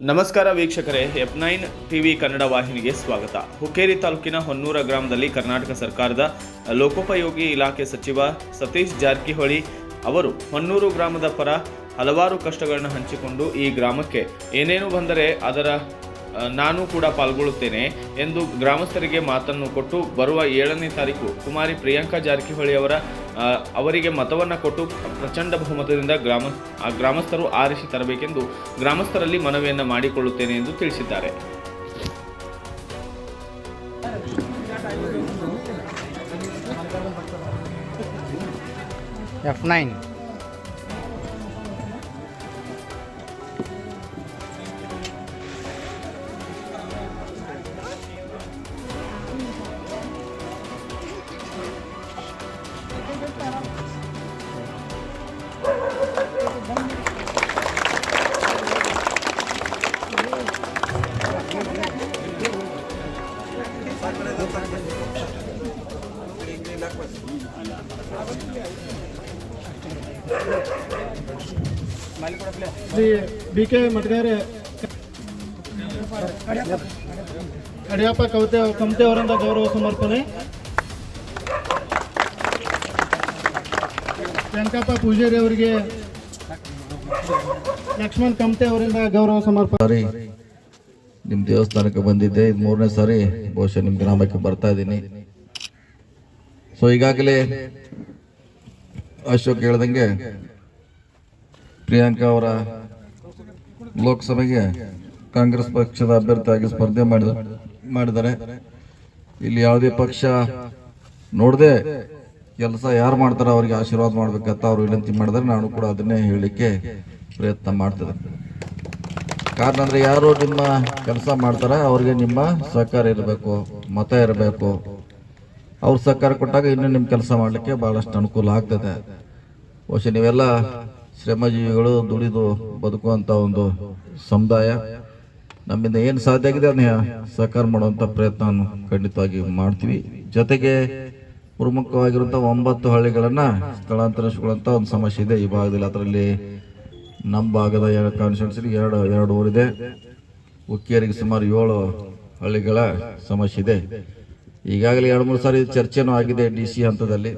ನಮಸ್ಕಾರ ವೀಕ್ಷಕರೇ, F nine TV Kannada ವಾಹಿನಿಗೆ ಸ್ವಾಗತ. ಹುಕ್ಕೇರಿ ತಾಲೂಕಿನ ಹೊನ್ನೂರ ಗ್ರಾಮದಲ್ಲಿ ಕರ್ನಾಟಕ ಸರ್ಕಾರದ ಲೋಕೋಪಯೋಗಿ ಇಲಾಖೆ ಸಚಿವ ಸತೀಶ್ ಜಾರಕಿಹೊಳಿ ಅವರು ಹೊನ್ನೂರು ಗ್ರಾಮದ ಪರ ಹಲವಾರು ಕಷ್ಟಗಳನ್ನು ಹಂಚಿಕೊಂಡು ಈ ಗ್ರಾಮಕ್ಕೆ ಏನೇನು ಬಂದರೆ ಅದರ ನಾನು ಕೂಡ ಪಾಲ್ಗೊಳ್ಳುತ್ತೇನೆ ಎಂದು ಗ್ರಾಮಸ್ಥರಿಗೆ ಮಾತನ್ನು ಕೊಟ್ಟು ಬರುವ ಏಳನೇ ತಾರೀಕು ಕುಮಾರಿ ಪ್ರಿಯಾಂಕಾ ಜಾರಕಿಹೊಳಿ ಅವರ ಅವರಿಗೆ ಮತವನ್ನು ಕೊಟ್ಟು ಪ್ರಚಂಡ ಬಹುಮತದಿಂದ ಗ್ರಾಮ ಗ್ರಾಮಸ್ಥರು ಆರಿಸಿ ತರಬೇಕೆಂದು ಗ್ರಾಮಸ್ಥರಲ್ಲಿ ಮನವಿಯನ್ನು ಮಾಡಿಕೊಳ್ಳುತ್ತೇನೆ ಎಂದು ತಿಳಿಸಿದ್ದಾರೆ. F nine. Shri B K Matgare Adiyappa ಕವಿತೆ ಕಮತೆ ಅವರಿಂದ ಗೌರವ ಸಮರ್ಪಣೆ. ವೆಂಕಪ್ಪ ಪೂಜಾರಿ ಅವರಿಗೆ, ಲಕ್ಷ್ಮಣ್ ಕಮತೆ ಅವರಿಂದ ಗೌರವ ಸಮರ್ಪಣೆ. ನಿಮ್ಮ ದೇವಸ್ಥಾನಕ್ಕೆ ಬಂದಿದ್ದೆ. ಇದು ಮೂರನೇ ಸಾರಿ, ಬಹುಶಃ ನಿಮ್ಮ ಗ್ರಾಮಕ್ಕೆ ಬರ್ತಾ ಇದ್ದೀನಿ. ಸೊ ಈಗಾಗಲೇ ಅಶೋಕ್ ಹೇಳ್ದಂಗೆ ಪ್ರಿಯಾಂಕಾ ಅವರ ಲೋಕಸಭೆಗೆ ಕಾಂಗ್ರೆಸ್ ಪಕ್ಷದ ಅಭ್ಯರ್ಥಿಯಾಗಿ ಸ್ಪರ್ಧೆ ಮಾಡಿದ, ಮಾಡಿದ್ದಾರೆ. ಇಲ್ಲಿ ಯಾವುದೇ ಪಕ್ಷ ನೋಡದೆ ಕೆಲಸ ಯಾರು ಮಾಡ್ತಾರೋ ಅವರಿಗೆ ಆಶೀರ್ವಾದ ಮಾಡ್ಬೇಕಂತ ಅವರು ವಿನಂತಿ ಮಾಡಿದ್ರೆ ನಾನು ಕೂಡ ಅದನ್ನೇ ಹೇಳಲಿಕ್ಕೆ ಪ್ರಯತ್ನ ಮಾಡ್ತದೆ ಕಾರಣ ಅಂದರೆ ಯಾರು ನಿಮ್ಮ ಕೆಲಸ ಮಾಡ್ತಾರೆ ಅವ್ರಿಗೆ ನಿಮ್ಮ ಸಹಕಾರ ಇರಬೇಕು, ಮತ ಇರಬೇಕು. ಅವ್ರ ಸಹಕಾರ ಕೊಟ್ಟಾಗ ಇನ್ನೂ ನಿಮ್ಮ ಕೆಲಸ ಮಾಡಲಿಕ್ಕೆ ಭಾಳಷ್ಟು ಅನುಕೂಲ ಆಗ್ತದೆ. ಬಹುಶಃ ನೀವೆಲ್ಲ ಶ್ರಮಜೀವಿಗಳು ದುಡಿದು ಬದುಕುವಂಥ ಒಂದು ಸಮುದಾಯ. ನಮ್ಮಿಂದ ಏನು ಸಾಧ್ಯ ಆಗಿದೆ ಅದನ್ನ ಸಹಕಾರ ಮಾಡುವಂಥ ಪ್ರಯತ್ನ ಖಂಡಿತವಾಗಿ ಮಾಡ್ತೀವಿ. ಜೊತೆಗೆ ಪ್ರಮುಖವಾಗಿರುವಂಥ ಒಂಬತ್ತು ಹಳ್ಳಿಗಳನ್ನು ಸ್ಥಳಾಂತರಿಸಿಕೊಳ್ಳುವಂಥ ಒಂದು ಸಮಸ್ಯೆ ಇದೆ. ಈ ಭಾಗದಲ್ಲಿ ಅದರಲ್ಲಿ ನಮ್ಮ ಭಾಗದ ಎರಡು ಕಾನ್ಸ್ಟಿಟ್ಯೂನ್ಸಿ ಎರಡು ಎರಡು ಊರಿದೆ. ಉಕ್ಕೇರಿಗೆ ಸುಮಾರು ಏಳು ಹಳ್ಳಿಗಳ ಸಮಸ್ಯೆ ಇದೆ. ಈಗಾಗಲೇ ಎರಡು, ಮೂರು ಸಾರಿ ಚರ್ಚೆನೂ ಆಗಿದೆ ಡಿ ಸಿ ಹಂತದಲ್ಲಿ.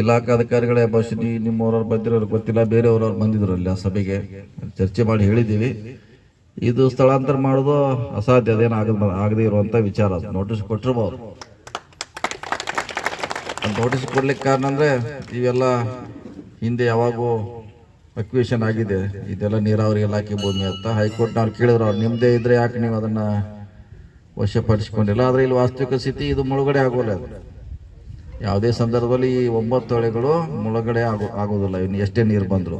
ಇಲಾಖಾ ಅಧಿಕಾರಿಗಳೇ ಬಹುಶಃ ನಿಮ್ಮವ್ರವ್ರು ಬಂದಿರೋರು ಗೊತ್ತಿಲ್ಲ, ಬೇರೆಯವ್ರವ್ರು ಬಂದಿದ್ರು ಅಲ್ಲಿ ಆ ಸಭೆಗೆ. ಚರ್ಚೆ ಮಾಡಿ ಹೇಳಿದ್ದೀವಿ. ಇದು ಸ್ಥಳಾಂತರ ಮಾಡೋದು ಅಸಾಧ್ಯ, ಅದೇನು ಆಗದ ಆಗದೇ ಇರುವಂಥ ವಿಚಾರ. ನೋಟಿಸ್ ಕೊಟ್ಟಿರ್ಬೋದು. ನೋಟಿಸ್ ಕೊಡ್ಲಿಕ್ಕೆ ಕಾರಣ ಅಂದರೆ ಇವೆಲ್ಲ ಹಿಂದೆ ಯಾವಾಗೂ ಅಕ್ವೇಷನ್ ಆಗಿದೆ. ಇದೆಲ್ಲ ನೀರಾವರಿ ಇಲಾಖೆ ಭೂಮಿ ಅಂತ ಹೈಕೋರ್ಟ್ ನಾವು ಕೇಳಿದ್ರು. ಅವ್ರು ನಿಮ್ಮದೇ ಇದ್ರೆ ಯಾಕೆ ನೀವು ಅದನ್ನ ವಶಪಡಿಸ್ಕೊಂಡಿಲ್ಲ. ಆದರೆ ಇಲ್ಲಿ ವಾಸ್ತವಿಕ ಸ್ಥಿತಿ ಇದು ಮುಳುಗಡೆ ಆಗೋಲ್ಲ ಅದು. ಯಾವುದೇ ಸಂದರ್ಭದಲ್ಲಿ ಈ ಒಂಬತ್ತು ಹೊಳೆಗಳು ಮುಳುಗಡೆ ಆಗೋ, ಆಗೋದಿಲ್ಲ. ಇನ್ನು ಎಷ್ಟೇ ನೀರು ಬಂದರು.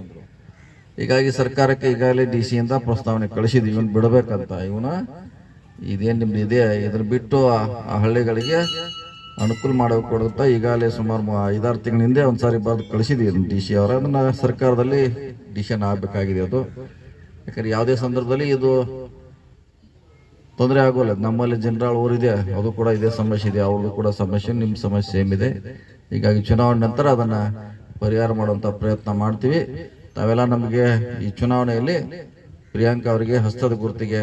ಹೀಗಾಗಿ ಸರ್ಕಾರಕ್ಕೆ ಈಗಾಗಲೇ ಡಿ ಸಿಯಿಂದ ಪ್ರಸ್ತಾವನೆ ಕಳಿಸಿದ್ವಿ. ಇವನು ಬಿಡಬೇಕಂತ. ಇವನ ಇದೇನು ನಿಮ್ದು ಇದೆ, ಇದನ್ನು ಬಿಟ್ಟು ಆ- ಹಳ್ಳಿಗಳಿಗೆ ಅನುಕೂಲ ಮಾಡಬೇಕು ಅಂತ ಈಗಾಗಲೇ ಸುಮಾರು ಐದಾರು ತಿಂಗಳ ಹಿಂದೆ ಒಂದ್ಸಾರಿ ಬರೆದು ಕಳಿಸಿದ್ವಿ ಡಿ ಸಿ ಅವರ. ಅದನ್ನು ಸರ್ಕಾರದಲ್ಲಿ ಡಿಸಿಷನ್ ಆಗಬೇಕಾಗಿದೆ ಅದು. ಯಾಕಂದ್ರೆ ಯಾವುದೇ ಸಂದರ್ಭದಲ್ಲಿ ಇದು ತೊಂದರೆ ಆಗೋಲ್ಲ. ನಮ್ಮಲ್ಲಿ ಜನರಲ್ ಊರಿದೆ ಅದು ಕೂಡ ಇದೇ, ಸಮಸ್ಯೆ ಇದೆ. ಅವ್ರದ್ದು ಕೂಡ ಸಮಸ್ಯೆ ನಿಮ್ಮ ಸಮಸ್ಯೆ ಸೇಮ್ ಇದೆ. ಹೀಗಾಗಿ ಚುನಾವಣೆ ನಂತರ ಅದನ್ನು ಪರಿಹಾರ ಮಾಡುವಂಥ ಪ್ರಯತ್ನ ಮಾಡ್ತೀವಿ. ತಾವೆಲ್ಲ ನಮಗೆ ಈ ಚುನಾವಣೆಯಲ್ಲಿ ಪ್ರಿಯಾಂಕಾ ಅವರಿಗೆ ಹಸ್ತದ ಗುರುತಿಗೆ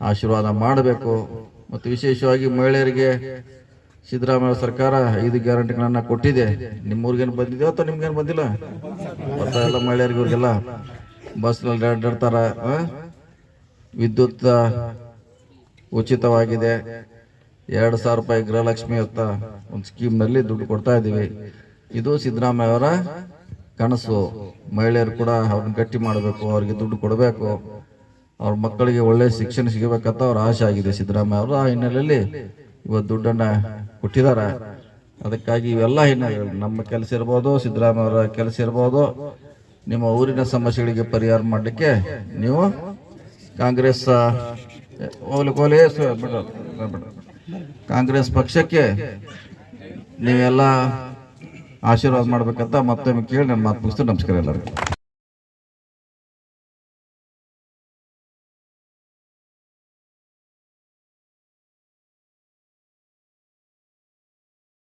ಆಶೀರ್ವಾದ ಮಾಡಬೇಕು. ಮತ್ತು ವಿಶೇಷವಾಗಿ ಮಹಿಳೆಯರಿಗೆ ಸಿದ್ದರಾಮಯ್ಯ ಸರ್ಕಾರ ಐದು ಗ್ಯಾರಂಟಿಗಳನ್ನ ಕೊಟ್ಟಿದೆ. ನಿಮ್ಮೂರಿಗೇನು ಬಂದಿದೆಯೋ ಅಥವಾ ನಿಮ್ಗೇನು ಬಂದಿಲ್ಲ? ಬರ್ತಾ ಎಲ್ಲ ಮಹಿಳೆಯರಿಗೆ ಇವ್ರಿಗೆಲ್ಲ. ಬಸ್ನಲ್ಲಿ ಅಡ್ಡಾಡ್ತಾರೆ? ವಿದ್ಯುತ್ ಉಚಿತವಾಗಿದೆ. ಎರಡು ಸಾವಿರ ರೂಪಾಯಿ ಗೃಹಲಕ್ಷ್ಮಿ ಅಂತ ಒಂದು ಸ್ಕೀಮ್ನಲ್ಲಿ ದುಡ್ಡು ಕೊಡ್ತಾ ಇದ್ದೀವಿ. ಇದು ಸಿದ್ದರಾಮಯ್ಯ ಅವರ ಕನಸು. ಮಹಿಳೆಯರು ಕೂಡ ಅವ್ರನ್ನ ಗಟ್ಟಿ ಮಾಡಬೇಕು, ಅವ್ರಿಗೆ ದುಡ್ಡು ಕೊಡಬೇಕು. ಅವ್ರ ಮಕ್ಕಳಿಗೆ ಒಳ್ಳೆ ಶಿಕ್ಷಣ ಸಿಗಬೇಕಂತ ಅವ್ರ ಆಸೆ ಆಗಿದೆ ಸಿದ್ದರಾಮಯ್ಯ ಅವರು. ಆ ಹಿನ್ನೆಲೆಯಲ್ಲಿ ಇವತ್ತು ದುಡ್ಡನ್ನು ಕೊಟ್ಟಿದ್ದಾರೆ. ಅದಕ್ಕಾಗಿ ಇವೆಲ್ಲ ಹಿನ್ನೆಲೆಗಳು ನಮ್ಮ ಕೆಲಸ ಇರ್ಬೋದು, ಸಿದ್ದರಾಮಯ್ಯ ಅವರ ಕೆಲಸ ಇರ್ಬೋದು. ನಿಮ್ಮ ಊರಿನ ಸಮಸ್ಯೆಗಳಿಗೆ ಪರಿಹಾರ ಮಾಡಲಿಕ್ಕೆ ನೀವು ಕಾಂಗ್ರೆಸ್ ಹೋಗ್ಲಿ ಹೋಗ್ಲಿ. ಕಾಂಗ್ರೆಸ್ ಪಕ್ಷಕ್ಕೆ ನೀವೆಲ್ಲ ಆಶೀರ್ವಾದ ಮಾಡ್ಬೇಕಂತ ಮತ್ತೊಮ್ಮೆ ಕೇಳಿ ನನ್ನ ಮಾತು ಮುಗಿಸ್ತು ನಮಸ್ಕಾರ ಎಲ್ಲರಿಗೂ